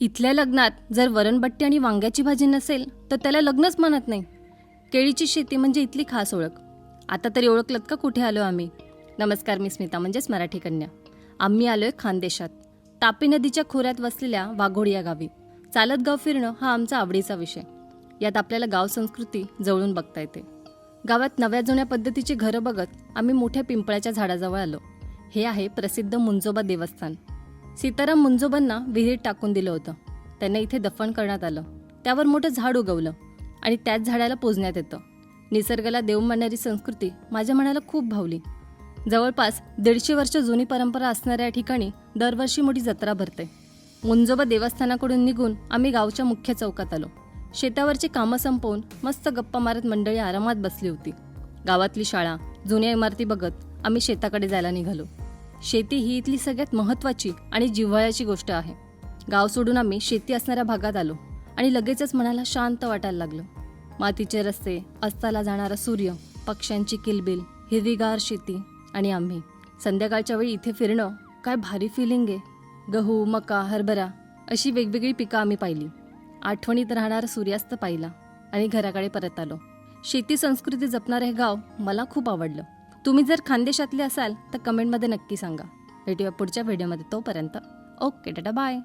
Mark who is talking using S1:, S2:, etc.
S1: इथल्या लग्नात जर वरणबट्टी आणि वांग्याची भाजी नसेल तर त्याला लग्नच म्हणत नाही. केळीची शेती म्हणजे इथली खास ओळख. आता तरी ओळखलत का कुठे आलो आम्ही? नमस्कार मी स्मिता म्हणजेच मराठी कन्या. आम्ही आलोय खानदेशात. तापी नदीच्या खोऱ्यात वसलेल्या वाघोडी या गावी. चालत गाव फिरणं हा आमचा आवडीचा विषय. यात आपल्याला गाव संस्कृती जवळून बघता येते. गावात नव्या जुन्या पद्धतीची घरं बघत आम्ही मोठ्या पिंपळाच्या झाडाजवळ आलो. हे आहे प्रसिद्ध मुंजोबा देवस्थान. सीताराम मुंजोबांना विहिरीत टाकून दिलं होतं. त्यांना इथे दफन करण्यात आलं. त्यावर मोठं झाड उगवलं आणि त्याच झाडाला पोजण्यात येतं. निसर्गाला देव मानणारी संस्कृती माझ्या मनाला खूप भावली. जवळपास दीडशे वर्ष जुनी परंपरा असणाऱ्या या ठिकाणी दरवर्षी मोठी जत्रा भरते. मुंजोबा देवस्थानाकडून निघून आम्ही गावच्या मुख्य चौकात आलो. शेतावरची कामं संपवून मस्त गप्पा मारत मंडळी आरामात बसली होती. गावातली शाळा जुन्या इमारती बघत आम्ही शेताकडे जायला निघालो. शेती ही इथली सगळ्यात महत्त्वाची आणि जिव्हाळ्याची गोष्ट आहे. गाव सोडून आम्ही शेती असणाऱ्या भागात आलो आणि लगेचच मनाला शांत वाटायला लागलं. मातीचे रस्ते अस्ताला जाणारा सूर्य पक्ष्यांची किलबिल हिरवीगार शेती आणि आम्ही. संध्याकाळच्या वेळी इथे फिरणं काय भारी फिलिंग आहे. गहू मका हरभरा अशी वेगवेगळी पिकं आम्ही पाहिली. आठवणीत राहणारा सूर्यास्त पाहिला आणि घराकडे परत आलो. शेती संस्कृती जपणारं हे गाव मला खूप आवडलं. तुम्ही जर खानदेशातले असाल तर कमेंटमध्ये नक्की सांगा. भेटूया पुढच्या व्हिडिओमध्ये तोपर्यंत. Okay tata bye.